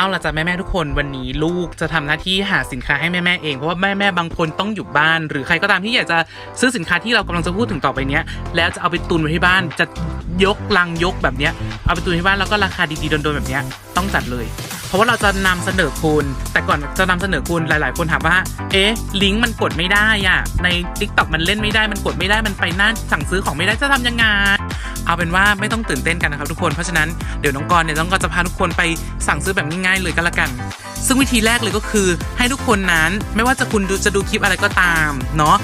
เอาละจ้ะแม่แม่ๆทุกคนวันนี้ลูกจะทำหน้าที่หาสินค้าให้แม่แม่ๆเองเพราะว่าแม่แม่ๆบางคนต้องอยู่บ้าน หรือใครก็ตามที่อยากจะซื้อสินค้าที่เรากำลังจะพูดถึงต่อไปเนี้ยแล้วจะเอาไปตุนไว้ที่บ้านจะยกลังยกแบบเนี้ยเอาไปตุนที่บ้านแล้วก็ราคาดีๆโดนๆแบบเนี้ยต้องจัดเลยเพราะว่าเราจะนำเสนอคุณ แต่ก่อนจะนำเสนอคุณหลาย ๆ คนถามว่า เอ๊ะ ลิงก์มันกดไม่ได้อะใน t ิ k t o k มันเล่นไม่ได้ มันกดไม่ได้ มันไปหน้าสั่งซื้อของไม่ได้ จะทำยังไง เอาเป็นว่าไม่ต้องตื่นเต้นกันนะครับทุกคน เพราะฉะนั้นเดี๋ยวน้องกรณ์เนี่ยน้องกรจะพาทุกคนไปสั่งซื้อแบบง่ายๆเลยก็แล้วกัน ซึ่งวิธีแรกเลยก็คือให้ทุกคนนั้นไม่ว่าจะคุณดูจะดูคลิปอะไรก็ตามเนาะ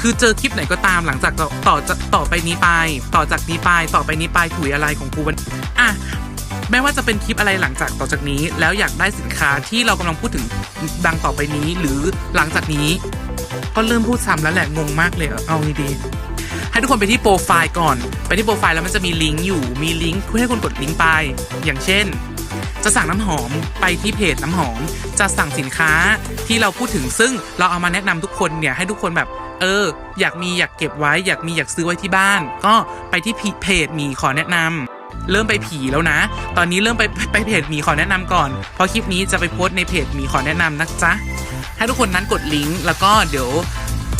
คือเจอคลิปไหนก็ตามหลังจากต่อต่อจะต่อไปนี้ไป ต่อจากนี้ไปต่อไปนี้ไปถุยอะไรของกูวันอะไม่ว่าจะเป็นคลิปอะไรหลังจากต่อจากนี้ แล้วอยากได้สินค้าที่เรากำลังพูดถึงดังต่อไปนี้ หรือหลังจากนี้ ก็เริ่มพูดซ้ำแล้วแหละงงมากเลยเอาดีๆ ให้ทุกคนไปที่โปรไฟล์ก่อน ไปที่โปรไฟล์แล้วมันจะมีลิงก์อยู่ มีลิงก์เพื่อให้คนกดลิงก์ไป อย่างเช่น จะสั่งน้ำหอมไปที่เพจน้ำหอม จะสั่งสินค้าที่เราพูดถึงซึ่งเราเอามาแนะนำทุกคนเนี่ยให้ทุกคนแบบเอออยากมีอยากเก็บไว้อยากมีอยากซื้อไว้ที่บ้าน ก็ไปที่เพจมีขอแนะนำเริ่มไปผีแล้วนะ ตอนนี้เริ่มไปไปเพจมีขอแนะนำก่อน เพราะคลิปนี้จะไปโพสต์ในเพจมีขอแนะนำนะจ๊ะให้ทุกคนนั้นกดลิงก์แล้วก็เดี๋ยว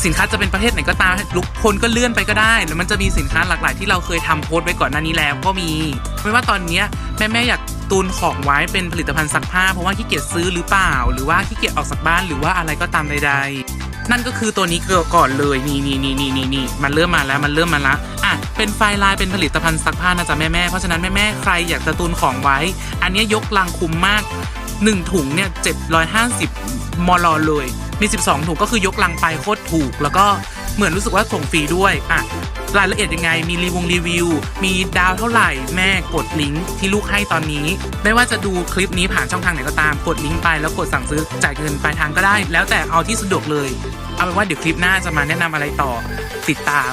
สินค้าจะเป็นประเภทไหนก็ตามทุกคนก็เลื่อนไปก็ได้แล้วมันจะมีสินค้าหลากหลายที่เราเคยทำโพสต์ไว้ก่อนหน้านี้แล้วก็มี ไม่ว่าตอนเนี้แม่แม่อยากตุนของไว้เป็นผลิตภัณฑ์ซักผ้าเพราะว่าขี้เกียจซื้อหรือเปล่า หรือว่าขี้เกียจออกจากบ้านหรือว่าอะไรก็ตามใด ๆ นั่นก็คือตัวนี้เกิดก่อนเลยนี่นี่นี่นี่นี่นี่มันเริ่มมาแล้วมันเริ่มมาละอะเป็นไฟล์ลน์เป็นผลิตภัณฑ์ซักผ้านะจ๊ะแม่แม่เพราะฉะนั้นแม่แม่ใครอยากจะตุนของไว้ อันนี้ยยกลังคุ้มมาก 1 ถุงเนี่ย750มลเลย มี 12 ถุงก็คือยกลังไปโคตรถูก แล้วก็เหมือนรู้สึกว่าส่งฟรีด้วยอะรายละเอียดยังไง มีรีวงรีวิว มีดาวเท่าไหร่ แม่กดลิงก์ที่ลูกให้ตอนนี้ ไม่ว่าจะดูคลิปนี้ผ่านช่องทางไหนก็ตาม กดลิงก์ไปแล้วกดสั่งซื้อจ่ายเงินปลายทางก็ได้ แล้วแต่เอาที่สะดวกเลย เอาเป็นว่าเดี๋ยวคลิปหน้าจะมาแนะนำอะไรต่อ ติดตาม